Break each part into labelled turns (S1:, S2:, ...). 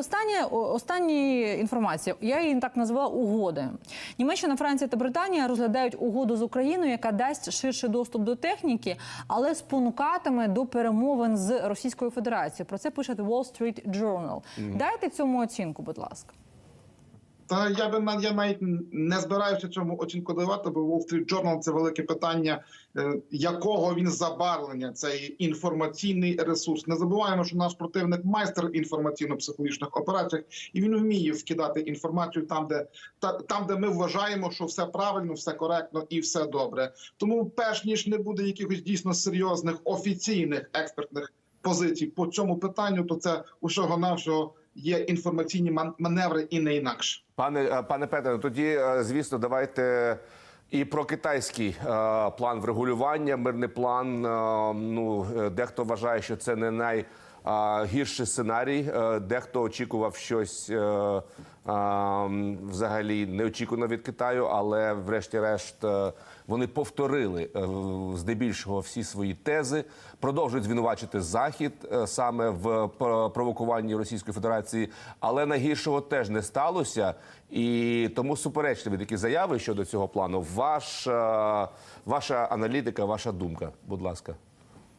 S1: Останнє останні інформація. Я її так назвала угоди. Німеччина, Франція та Британія розглядають угоду з Україною, яка дасть ширший доступ до техніки, але спонукатиме до перемовин з Російською Федерацією. Про це пише The Wall Street Journal. Дайте цьому оцінку, будь ласка.
S2: Та я би на- я навіть не збираюся цьому оцінку давати, бо Wall Street Journal – це велике питання, е, якого він забарвлення, цей інформаційний ресурс. Не забуваємо, що наш противник майстер інформаційно-психологічних операцій, і він вміє вкидати інформацію там, де та там, де ми вважаємо, що все правильно, все коректно і все добре. Тому, перш ніж не буде якихось дійсно серйозних офіційних експертних позицій по цьому питанню, то це усього навсього є інформаційні ман- маневри і не інакше.
S3: Пане е, пане Петре, тоді е, звісно, давайте і про китайський е, план врегулювання, мирний план. Ну дехто вважає, що це не найгірший сценарій. Е, дехто очікував щось е, взагалі неочікувано від Китаю, але, врешті-решт, е, вони повторили здебільшого всі свої тези, продовжують звинувачити захід саме в провокуванні Російської Федерації, але найгіршого теж не сталося. І тому суперечливі такі заяви щодо цього плану. Ваш, е, ваша аналітика, ваша думка, будь ласка.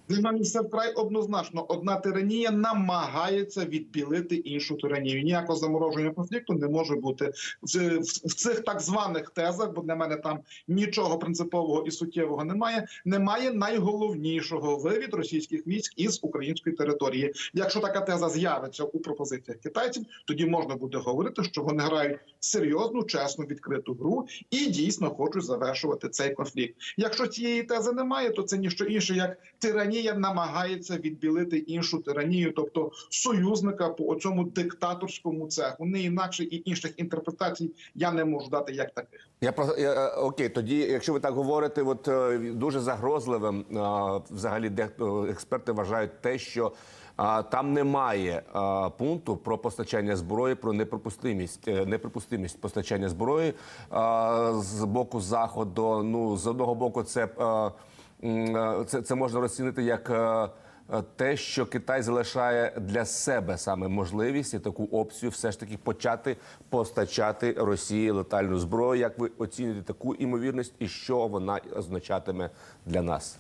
S2: Мене все вкрай однозначно. Одна тиранія намагається відбілити іншу тиранію. Ніякого замороження конфлікту не може бути в, в, в цих так званих тезах, бо для мене там нічого принципового і суттєвого немає. Немає найголовнішого вивід російських військ із української території. Якщо така теза з'явиться у пропозиціях китайців, тоді можна буде говорити, що вони грають серйозну, чесну, відкриту гру і дійсно хочуть завершувати цей конфлікт. Якщо цієї тези немає, то це ніщо інше як тиранія намагається відбілити іншу тиранію, тобто союзника по цьому диктаторському цеху. Не інакше і інших інтерпретацій я не можу дати як таких.
S3: Я про я, е, окей, тоді, якщо ви так говорите, от е, дуже загрозливим е, взагалі дехто експерти вважають те, що там немає пункту про постачання зброї, про неприпустимість, неприпустимість постачання зброї з боку заходу. Ну з одного боку, це, це, це можна розцінити як. е, е, Те, що Китай залишає для себе саме можливість і таку опцію, все ж таки почати постачати Росії летальну зброю. Як ви оцінюєте таку імовірність, і що вона означатиме для нас?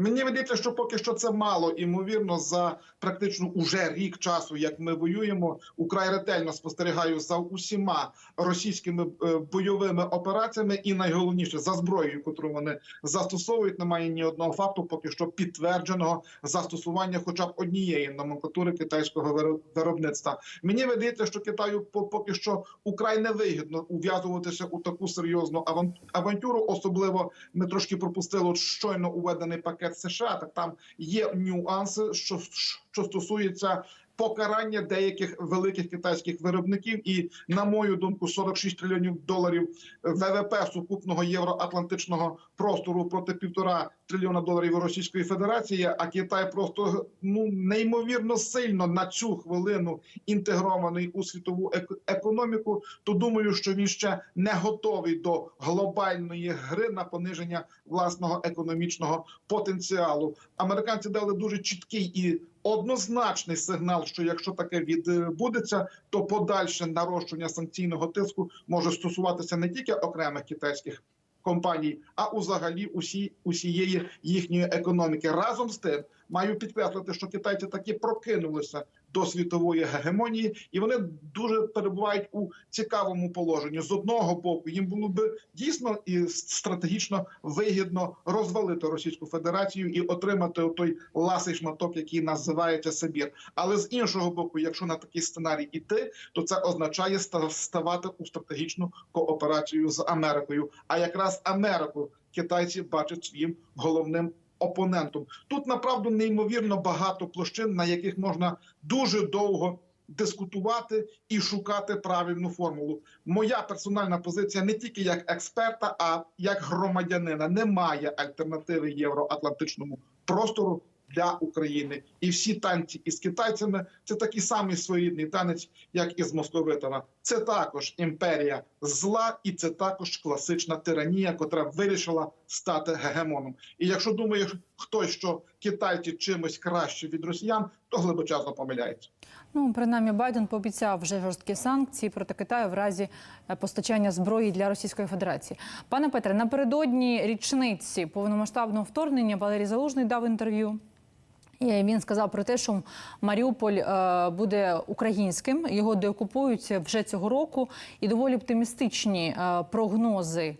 S2: Мені видається, що поки що це мало імовірно за практично уже рік часу, як ми воюємо. Украй ретельно спостерігаю за усіма російськими е, бойовими операціями, і найголовніше за зброєю, яку вони застосовують. Немає ні одного факту, поки що підтвердженого застосування, хоча б однієї номенклатури китайського виро- виробництва. Мені видається, що Китаю по- поки що украй невигідно ув'язуватися у таку серйозну авантюру. Особливо ми трошки пропустили щойно уведений пакет США. Так там є нюанси, що, що стосується. Покарання деяких великих китайських виробників, і на мою думку, 46 трильйонів доларів ВВП сукупного євроатлантичного простору проти півтора трильйона доларів Російської Федерації. А Китай просто ну неймовірно сильно на цю хвилину інтегрований у світову ек- економіку. То думаю, що він ще не готовий до глобальної гри на пониження власного економічного потенціалу. Американці дали дуже чіткий і однозначний сигнал, що якщо таке відбудеться, то подальше нарощення санкційного тиску може стосуватися не тільки окремих китайських компаній, а взагалі усі усієї їхньої економіки. Разом з тим маю підкреслити, що китайці таки прокинулися до світової гегемонії, і вони дуже перебувають у цікавому положенні. З одного боку, їм було би дійсно і стратегічно вигідно розвалити Російську Федерацію і отримати той ласий шматок, який називається Сибір. Але з іншого боку, якщо на такий сценарій іти, то це означає ставати у стратегічну кооперацію з Америкою. А якраз Америку китайці бачать своїм головним опонентом. Тут направду неймовірно багато площин, на яких можна дуже довго дискутувати і шукати правильну формулу. Моя персональна позиція не тільки як експерта, а як громадянина. Немає альтернативи євроатлантичному простору. Для України і всі танці із китайцями це такий самий своєрідний танець, як і з московитами. Це також імперія зла, і це також класична тиранія, котра вирішила стати гегемоном. І якщо думає хтось, що китайці чимось краще від росіян, то глибочасно помиляється.
S1: Ну, принаймні, Байден пообіцяв вже жорсткі санкції проти Китаю в разі е, постачання зброї для Російської Федерації. Пане Петре, напередодні річниці повномасштабного вторгнення Валерій Залужний дав інтерв'ю. Він сказав про те, що Маріуполь е, буде українським, його деокупують вже цього року, і доволі оптимістичні е, прогнози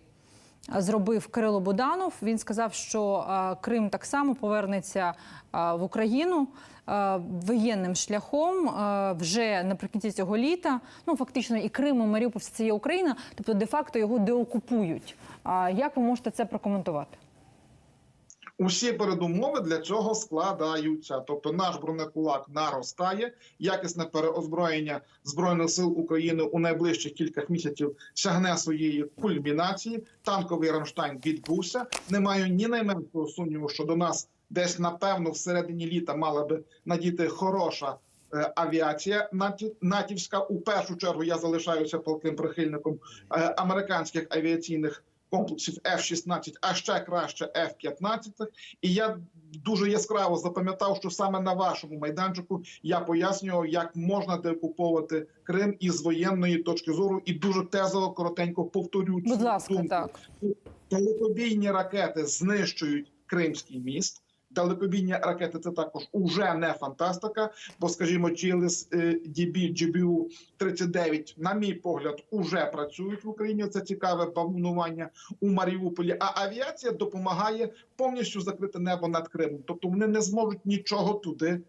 S1: зробив Кирило Буданов. Він сказав, що е, Крим так само повернеться е, в Україну е, воєнним шляхом е, вже наприкінці цього літа. Ну фактично, і Крим, і Маріуполь це є Україна, тобто де-факто його деокупують. Як ви можете це прокоментувати?
S2: Усі передумови для цього складаються. Тобто, наш бронекулак наростає, якісне переозброєння збройних сил України у найближчих кілька місяців сягне своєї кульмінації. Танковий Рамштайн відбувся. Не маю ні найменшого сумніву, що до нас десь напевно всередині літа мала би надіти хороша. е, Авіація наті- натівська у першу чергу я залишаюся палким прихильником е, американських авіаційних комплексів F-16, а ще краще F-15. І я дуже яскраво запам'ятав, що саме на вашому майданчику я пояснював, як можна деокуповувати Крим із воєнної точки зору, і дуже тезово коротенько повторю
S1: Будь
S2: цю
S1: ласка,
S2: думку.
S1: так.
S2: Далекобійні ракети знищують Кримський міст. Далекобійні ракети це також уже не фантастика. Бо, скажімо, е, DB GBU 39, на мій погляд, уже працюють в Україні. Це цікаве бавнування у Маріуполі. А авіація допомагає повністю закрити небо над Кримом. Тобто вони не зможуть нічого туди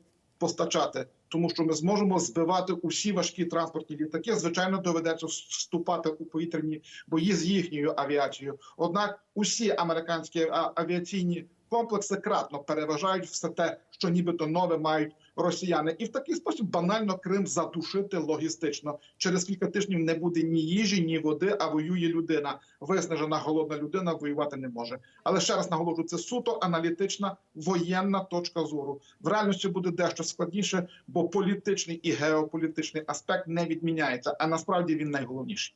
S2: постачати, тому що ми зможемо збивати усі важкі транспортні літаки. Звичайно, доведеться вступати у повітряні бої з їхньою авіацією. Однак усі американські авіаційні комплекси кратно переважають все те, що нібито нове мають росіяни, і в такий спосіб банально Крим задушити логістично. Через кілька тижнів не буде ні їжі, ні води, а воює людина. Виснажена голодна людина воювати не може. Але ще раз наголошую, це суто аналітична воєнна точка зору. В реальності буде дещо складніше, бо політичний і геополітичний аспект не відміняється. А насправді він найголовніший.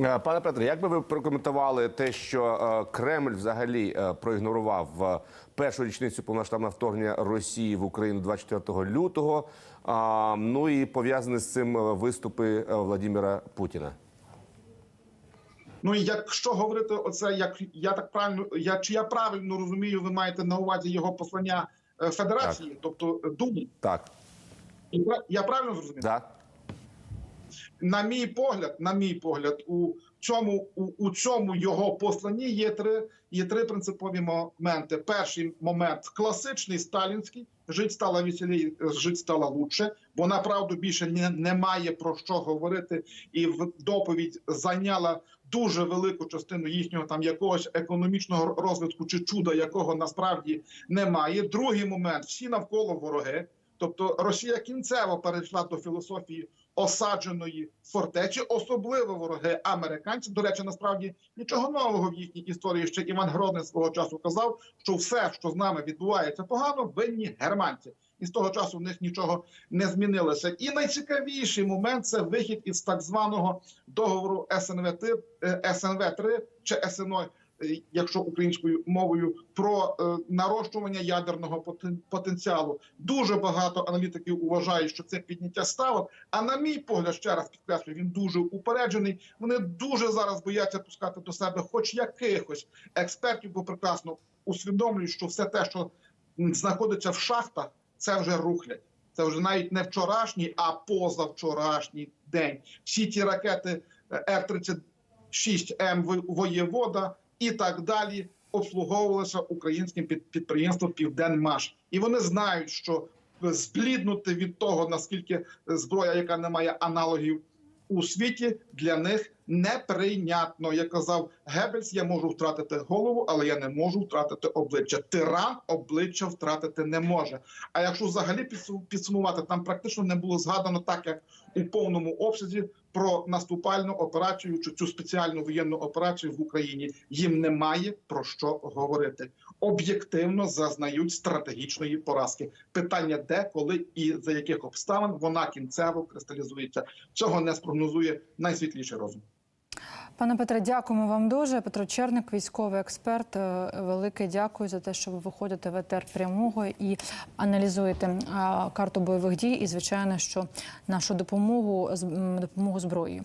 S3: Е, Пане Петре, як би ви прокоментували те, що е, Кремль взагалі е, проігнорував першу річницю повноштабного вторгнення Росії в Україну 24 лютого? Ну і пов'язані з цим виступи Владимира Путіна?
S2: Ну і якщо говорити оце, як я так правильно, я чи я правильно розумію, ви маєте на увазі його послання Федерації, тобто е, Думі.
S3: Так,
S2: Я- правильно зрозумів?
S3: да.
S2: На мій погляд, на мій погляд, у цьому у, у цьому його посланні є три є три принципові моменти. Перший момент класичний сталінський. Жить стало веселій, жить стало лучше, бо направду більше не, немає про що говорити, і в доповідь зайняла дуже велику частину їхнього там якогось економічного розвитку чи чуда, якого насправді немає. Другий момент всі навколо вороги. Тобто Росія кінцево перейшла до філософії осадженої фортечі, особливо вороги американці. До речі, насправді нічого нового в їхній історії. Ще Іван Грозний свого часу казав, що все, що з нами відбувається погано, винні германці. І з того часу в них нічого не змінилося. І найцікавіший момент це вихід із так званого договору СНВ СНВ 3 чи СНО, якщо українською мовою, про е, нарощування ядерного потенціалу. Дуже багато аналітиків вважають, що це підняття ставок. А на мій погляд, ще раз підкреслюю, він дуже упереджений. Вони дуже зараз бояться пускати до себе, хоч якихось експертів, бо прекрасно усвідомлюють, що все те, що знаходиться в шахтах, це вже рухлять. Це вже навіть не вчорашній, а позавчорашній день. Всі ті ракети е, Р-36М «Во- воєвода і так далі обслуговувалися українським під- підприємством Південмаш. І вони знають, що збліднути від того, наскільки зброя, яка не має аналогів у світі, для них неприйнятно. Як казав Геббельс, я можу втратити голову, але я не можу втратити обличчя. Тиран обличчя втратити не може. А якщо взагалі підсу- підсумувати, там практично не було згадано так, як у повному обсязі про наступальну операцію чи цю спеціальну воєнну операцію в Україні. Їм немає про що говорити. Об'єктивно зазнають стратегічної поразки. Питання, де, коли і за яких обставин вона кінцево кристалізується. Цього не спрогнозує найсвітліший розум.
S1: Пане Петре, дякуємо вам дуже. Петро Черник, військовий експерт. е, Велике дякую за те, що ви виходите в етер прямого і аналізуєте карту бойових дій. І звичайно, що нашу допомогу з- допомогу зброєю.